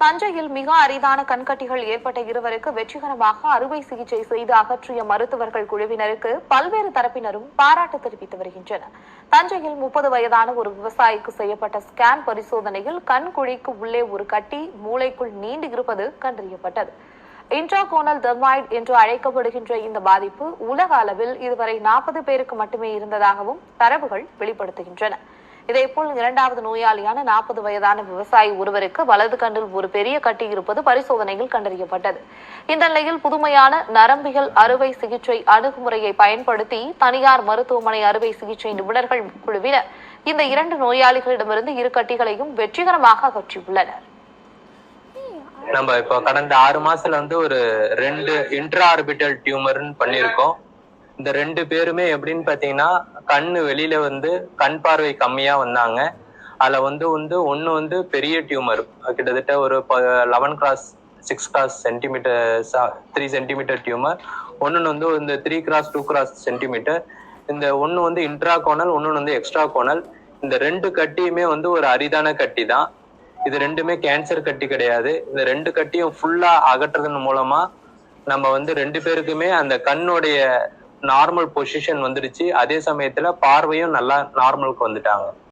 தஞ்சையில் மிக அரிதான கண்கட்டிகள் ஏற்பட்ட இருவருக்கு வெற்றிகரமாக அறுவை சிகிச்சை செய்து அகற்றிய மருத்துவர்கள் குழுவினருக்கு பல்வேறு தரப்பினரும் பாராட்டு தெரிவித்து வருகின்றனர். தஞ்சையில் முப்பது வயதான ஒரு விவசாயிக்கு செய்யப்பட்ட ஸ்கேன் பரிசோதனையில் கண் குழிக்கு உள்ளே ஒரு கட்டி மூளைக்குள் நீண்டு இருப்பது கண்டறியப்பட்டது. இன்ட்ராகோனல் டெர்மாய்டு என்று அழைக்கப்படுகின்ற இந்த பாதிப்பு உலக அளவில் இதுவரை நாற்பது பேருக்கு மட்டுமே இருந்ததாகவும் தரவுகள் வெளிப்படுத்துகின்றன. இதேபோல் இரண்டாவது நோயாளியான நாற்பது வயதான விவசாயி ஒருவருக்கு வலது கண்டில் ஒரு பெரிய கட்டி இருப்பது பரிசோதனையில் கண்டறியப்பட்டது. இந்த நிலையில் புதுமையான நரம்பியல் அறுவை சிகிச்சை அணுகுமுறையை பயன்படுத்தி தனியார் மருத்துவமனை அறுவை சிகிச்சை நிபுணர்கள் குழுவினர் இந்த இரண்டு நோயாளிகளிடமிருந்து இரு கட்டிகளையும் வெற்றிகரமாக அகற்றியுள்ளனர். நம்ம இப்போ கடந்த ஆறு மாசத்துல வந்து ஒரு ரெண்டு இன்ட்ரா ஆர்பிட்டல் டியூமர்னு பண்ணியிருக்கோம். இந்த ரெண்டு பேருமே எப்படின்னு பாத்தீங்கன்னா கண்ணு வெளியில வந்து கண் பார்வை கம்மியா வந்தாங்க. அதுல வந்து வந்து ஒண்ணு வந்து பெரிய டியூமர் கிட்டத்தட்ட ஒரு eleven cross six cross centimetre three centimetre tumour ஒன்று வந்து இந்த three cross two cross centimetre இந்த ஒன்னு வந்து இன்ட்ரா கோனல் ஒன்று வந்து எக்ஸ்ட்ரா கோனல் இந்த ரெண்டு கட்டியுமே வந்து ஒரு அரிதான கட்டி தான். இது ரெண்டுமே கேன்சர் கட்டி கிடையாது. இந்த ரெண்டு கட்டியும் ஃபுல்லா அகற்றுறதன் மூலமா நம்ம வந்து ரெண்டு பேருக்குமே அந்த கண்ணுடைய நார்மல் பொசிஷன் வந்துடுச்சு அதே சமயத்துல பார்வையும் நல்லா நார்மலுக்கு வந்துட்டாங்க.